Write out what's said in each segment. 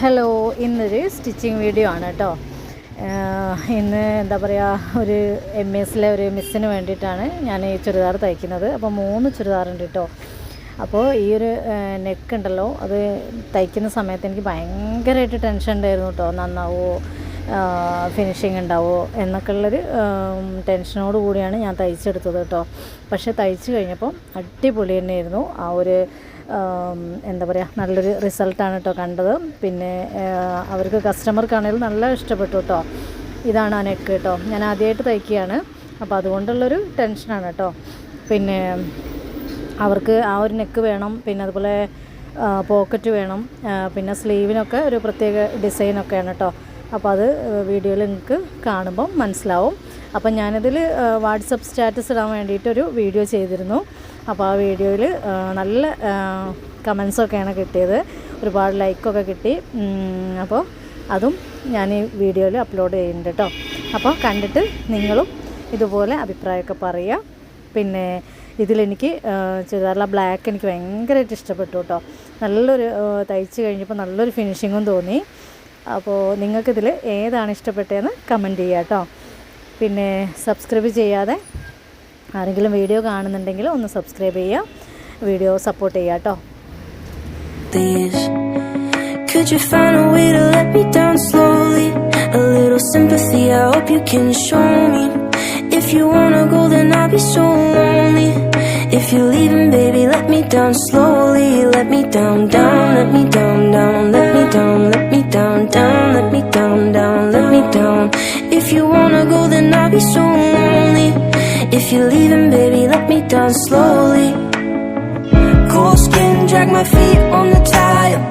Hello ഇന്നൊരു stitching video ആണ് കേട്ടോ. ഇന്ന് എന്താ പറയുക ഒരു എം എസിലെ ഒരു മിസ്സിന് വേണ്ടിയിട്ടാണ് ഞാൻ ഈ ചുരിദാർ തയ്ക്കുന്നത്. അപ്പോൾ മൂന്ന് ചുരിദാറുണ്ട് കേട്ടോ. അപ്പോൾ ഈ ഒരു നെക്ക് ഉണ്ടല്ലോ അത് തയ്ക്കുന്ന സമയത്ത് എനിക്ക് ഭയങ്കരമായിട്ട് ടെൻഷൻ ഉണ്ടായിരുന്നു കേട്ടോ. നന്നാവോ ഫിനിഷിങ് ഉണ്ടാവുമോ എന്നൊക്കെ ഉള്ളൊരു ടെൻഷനോട് കൂടിയാണ് ഞാൻ തയ്ച്ചെടുത്തത് കേട്ടോ പക്ഷേ തയ്ച്ച് കഴിഞ്ഞപ്പോൾ അടിപൊളി തന്നെയായിരുന്നു. ആ ഒരു എന്താ പറയുക നല്ലൊരു റിസൾട്ടാണ് കേട്ടോ കണ്ടത്. പിന്നെ അവർക്ക് കസ്റ്റമർക്കാണെങ്കിലും നല്ല ഇഷ്ടപ്പെട്ടു കേട്ടോ ഇതാണ് ആ നെക്ക് കേട്ടോ ഞാൻ ആദ്യമായിട്ട് തയ്ക്കുകയാണ്. അപ്പോൾ അതുകൊണ്ടുള്ളൊരു ടെൻഷനാണ് കേട്ടോ പിന്നെ അവർക്ക് ആ ഒരു നെക്ക് വേണം. പിന്നെ അതുപോലെ പോക്കറ്റ് വേണം. പിന്നെ സ്ലീവിനൊക്കെ ഒരു പ്രത്യേക ഡിസൈനൊക്കെയാണ് കേട്ടോ അപ്പോൾ അത് വീഡിയോയിൽ നിങ്ങൾക്ക് കാണുമ്പം മനസ്സിലാവും. അപ്പം ഞാനിതിൽ വാട്സപ്പ് സ്റ്റാറ്റസ് ഇടാൻ വേണ്ടിയിട്ടൊരു വീഡിയോ ചെയ്തിരുന്നു. അപ്പോൾ ആ വീഡിയോയിൽ നല്ല കമൻസൊക്കെയാണ് കിട്ടിയത്. ഒരുപാട് ലൈക്കൊക്കെ കിട്ടി. അപ്പോൾ അതും ഞാൻ ഈ വീഡിയോയിൽ അപ്ലോഡ് ചെയ്യുന്നുണ്ട് കേട്ടോ അപ്പോൾ കണ്ടിട്ട് നിങ്ങളും ഇതുപോലെ അഭിപ്രായമൊക്കെ പറയുക. പിന്നെ ഇതിലെനിക്ക് ചുരിദാറിലെ ബ്ലാക്ക് എനിക്ക് ഭയങ്കരമായിട്ട് ഇഷ്ടപ്പെട്ടു കേട്ടോ നല്ലൊരു തയ്ച്ച് കഴിഞ്ഞപ്പോൾ നല്ലൊരു ഫിനിഷിങ്ങും തോന്നി. അപ്പോൾ നിങ്ങൾക്കിതിൽ ഏതാണ് ഇഷ്ടപ്പെട്ടതെന്ന് കമന്റ് ചെയ്യുക കേട്ടോ പിന്നെ സബ്സ്ക്രൈബ് ചെയ്യാതെ ആരെങ്കിലും വീഡിയോ കാണുന്നുണ്ടെങ്കിൽ ഒന്ന് സബ്സ്ക്രൈബ് ചെയ്യുക വീഡിയോ സപ്പോർട്ട് ചെയ്യുക കേട്ടോ Could you find a way to let me down slowly? A little sympathy, I hope you can show me. If you wanna go, then I'll be so lonely. If you're leaving, baby, let me down slowly. Let me down, down, let me down, down, let me down, let me down, down, let me down, down, let me down. If you wanna go, then I'll be so lonely. If you're leaving, baby, let me down slowly. Cold skin, drag my feet on the tile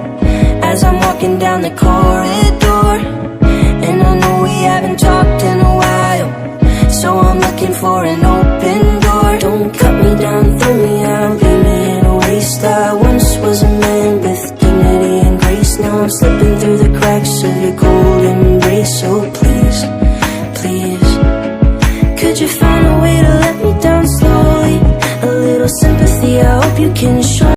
as I'm walking down the corridor. And I know we haven't cracks of your cold embrace. So please, please, could you find a way to let me down slowly? A little sympathy, I hope you can show.